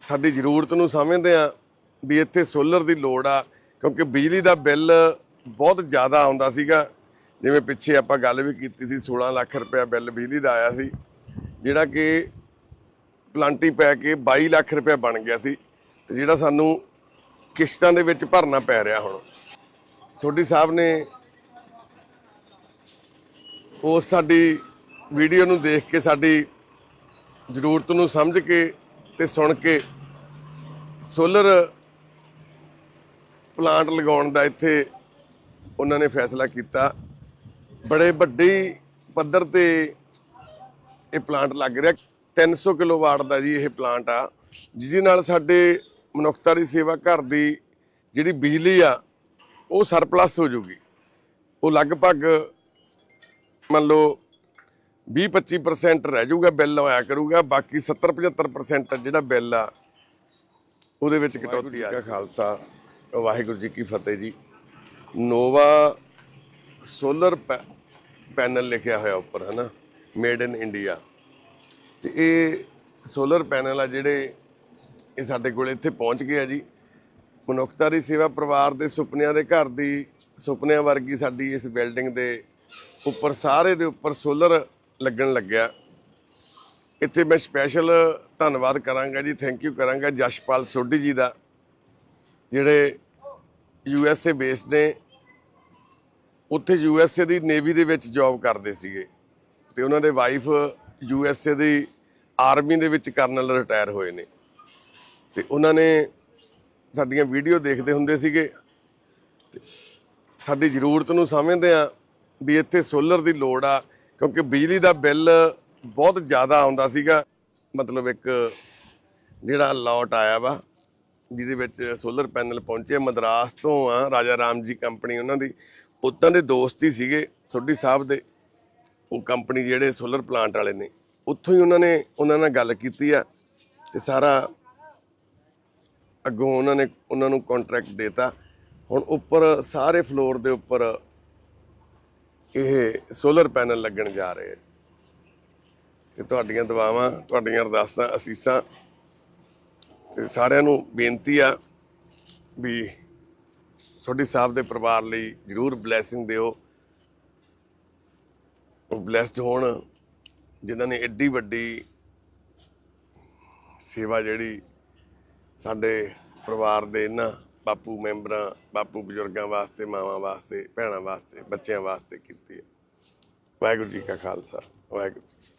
ਸਾਡੀ ਜ਼ਰੂਰਤ ਨੂੰ ਸਮਝਦੇ ਆ ਵੀ ਇੱਥੇ ਸੋਲਰ ਦੀ ਲੋੜ ਆ, ਕਿਉਂਕਿ ਬਿਜਲੀ ਦਾ ਬਿੱਲ ਬਹੁਤ ਜ਼ਿਆਦਾ ਆਉਂਦਾ ਸੀਗਾ। ਜਿਵੇਂ ਪਿੱਛੇ ਆਪਾਂ ਗੱਲ ਵੀ ਕੀਤੀ ਸੀ 16 ਲੱਖ ਰੁਪਏ ਬਿੱਲ ਬਿਜਲੀ ਦਾ ਆਇਆ ਸੀ, ਜਿਹੜਾ ਕਿ ਪਲਾਂਟੀ ਪੈ ਕੇ 22 ਲੱਖ ਰੁਪਏ ਬਣ ਗਿਆ ਸੀ ਤੇ ਜਿਹੜਾ ਸਾਨੂੰ ਕਿਸ਼ਤਾਂ ਦੇ ਵਿੱਚ ਭਰਨਾ ਪੈ ਰਿਹਾ ਹੁਣ। ਸੋਢੀ ਸਾਹਿਬ ਨੇ ਉਸ ਸਾਡੀ ਵੀਡੀਓ ਨੂੰ ਦੇਖ ਕੇ ਸਾਡੀ ਜ਼ਰੂਰਤ ਨੂੰ ਸਮਝ ਕੇ ਤੇ ਸੁਣ ਕੇ ਸੋਲਰ ਪਲਾਂਟ ਲਗਾਉਣ ਦਾ ਇੱਥੇ ਉਹਨਾਂ ਨੇ ਫੈਸਲਾ ਕੀਤਾ। ਬੜੇ ਵੱਡੇ ਪੱਧਰ ਤੇ ਇਹ ਪਲਾਂਟ ਲੱਗ ਰਿਹਾ। 300 ਕਿਲੋਵਾਟ ਦਾ ਜੀ ਇਹ ਪਲਾਂਟ ਆ, ਜਿਹਦੇ ਨਾਲ ਸਾਡੇ ਮਨੁੱਖਤਾ ਦੀ ਸੇਵਾ ਘਰ ਦੀ ਜਿਹੜੀ ਬਿਜਲੀ ਆ, ਉਹ ਸਰਪਲਸ ਹੋ ਜਾਊਗੀ ਉਹ ਲਗਭਗ ਮੰਨ ਲਓ 20-25% ਰਹਿ ਜਾਊਗਾ ਬਿੱਲ ਆਇਆ ਕਰੂਗਾ ਬਾਕੀ 70-75% ਜਿਹੜਾ ਬਿੱਲ ਆ ਉਹਦੇ ਵਿੱਚ ਕਟੌਤੀ ਆ ਖਾਲਸਾ। ਵਾਹਿਗੁਰੂ ਜੀ ਕੀ ਫਤਿਹ ਜੀ। ਨੋਵਾ ਸੋਲਰ ਪੈਨਲ ਲਿਖਿਆ ਹੋਇਆ ਉੱਪਰ ਹਨਾ? ਮੇਡ ਇਨ ਇੰਡੀਆ ਤੇ ਇਹ ਸੋਲਰ ਪੈਨਲ ਆ ਜਿਹੜੇ ਇਹ ਸਾਡੇ ਕੋਲ ਇੱਥੇ ਪਹੁੰਚ ਗਏ ਆ ਜੀ। ਮਨੁੱਖਤਾ ਦੀ ਸੇਵਾ ਪਰਿਵਾਰ ਦੇ ਸੁਪਨਿਆਂ ਦੇ ਘਰ ਦੀ ਸੁਪਨਿਆਂ ਵਰਗੀ ਸਾਡੀ ਇਸ ਬਿਲਡਿੰਗ ਦੇ ਉੱਪਰ ਸਾਰੇ ਦੇ ਉੱਪਰ ਸੋਲਰ ਲੱਗਣ ਲੱਗਿਆ। ਇੱਥੇ ਮੈਂ ਸਪੈਸ਼ਲ ਧੰਨਵਾਦ ਕਰਾਂਗਾ ਜੀ ਥੈਂਕ ਯੂ ਕਰਾਂਗਾ ਜਸ਼ਪਾਲ ਸੋਢੀ ਜੀ ਦਾ, ਜਿਹੜੇ ਯੂ ਐਸ ਏ ਬੇਸ ਨੇ। ਉੱਥੇ ਯੂ ਐਸ ਏ ਦੀ ਨੇਵੀ ਦੇ ਵਿੱਚ ਜੌਬ ਕਰਦੇ ਸੀਗੇ ਤੇ ਉਹਨਾਂ ਦੇ ਵਾਈਫ ਯੂ ਐਸ ਏ ਦੀ ਆਰਮੀ ਦੇ ਵਿੱਚ ਕਰਨਲ ਰਿਟਾਇਰ ਹੋਏ ਨੇ। ਤੇ ਉਹਨਾਂ ਨੇ ਸਾਡੀਆਂ ਵੀਡੀਓ ਦੇਖਦੇ ਹੁੰਦੇ ਸੀਗੇ। ਤੇ ਸਾਡੀ ਜ਼ਰੂਰਤ ਨੂੰ ਸਮਝਦੇ ਆ ਵੀ ਇੱਥੇ ਸੋਲਰ ਦੀ ਲੋੜ ਆ। ਕਿਉਂਕਿ ਬਿਜਲੀ ਦਾ ਬਿੱਲ ਬਹੁਤ ਜ਼ਿਆਦਾ ਆਉਂਦਾ ਸੀਗਾ। ਮਤਲਬ ਇੱਕ ਜਿਹੜਾ ਲੋਟ ਆਇਆ ਵਾ, ਜਿਹਦੇ ਵਿੱਚ ਸੋਲਰ ਪੈਨਲ ਪਹੁੰਚੇ ਮਦਰਾਸ ਤੋਂ ਆ, ਰਾਜਾ ਰਾਮ ਜੀ ਕੰਪਨੀ ਉਹਨਾਂ ਦੀ। ਉਤਾਂ ਦੇ ਦੋਸਤ ਹੀ ਸੀਗੇ, ਸੋਢੀ ਸਾਹਿਬ ਦੇ। ਉਹ ਕੰਪਨੀ ਜਿਹੜੇ ਸੋਲਰ ਪਲਾਂਟ ਵਾਲੇ ਨੇ, ਉੱਥੋਂ ਹੀ ਉਹਨਾਂ ਨੇ, ਉਹਨਾਂ ਨਾਲ ਗੱਲ ਕੀਤੀ ਆ ਤੇ ਸਾਰਾ ਅੱਗੋਂ ਉਹਨਾਂ ਨੇ, ਉਹਨਾਂ ਨੂੰ ਕੰਟਰੈਕਟ ਦੇਤਾ। ਹੁਣ ਉੱਪਰ ਸਾਰੇ ਫਲੋਰ ਦੇ ਉੱਪਰ ਇਹ ਸੋਲਰ ਪੈਨਲ ਲੱਗਣ ਜਾ ਰਹੇ ਆ ਤੇ ਤੁਹਾਡੀਆਂ ਦੁਆਵਾਂ, ਤੁਹਾਡੀਆਂ ਅਰਦਾਸਾਂ, ਅਸੀਸਾਂ ਤੇ ਸਾਰਿਆਂ ਨੂੰ ਬੇਨਤੀ ਆ ਵੀ ਸੋਢੀ ਸਾਹਿਬ ਦੇ ਪਰਿਵਾਰ ਲਈ ਜਰੂਰ ਬਲੇਸਿੰਗ ਦਿਓ। ਬਲੈਸਡ ਹੋਣ, ਜਿਨ੍ਹਾਂ ਨੇ ਐਡੀ ਵੱਡੀ ਸੇਵਾ ਜਿਹੜੀ ਸਾਡੇ ਪਰਿਵਾਰ ਦੇ ਇਹਨਾਂ ਬਾਪੂ ਮੈਂਬਰਾਂ, ਬਾਪੂ ਬਜ਼ੁਰਗਾਂ ਵਾਸਤੇ, ਮਾਵਾਂ ਵਾਸਤੇ, ਭੈਣਾਂ ਵਾਸਤੇ, ਬੱਚਿਆਂ ਵਾਸਤੇ ਕੀਤੀ ਹੈ। ਵਾਹਿਗੁਰੂ ਜੀ ਕਾ ਖਾਲਸਾ, ਵਾਹਿਗੁਰੂ ਜੀ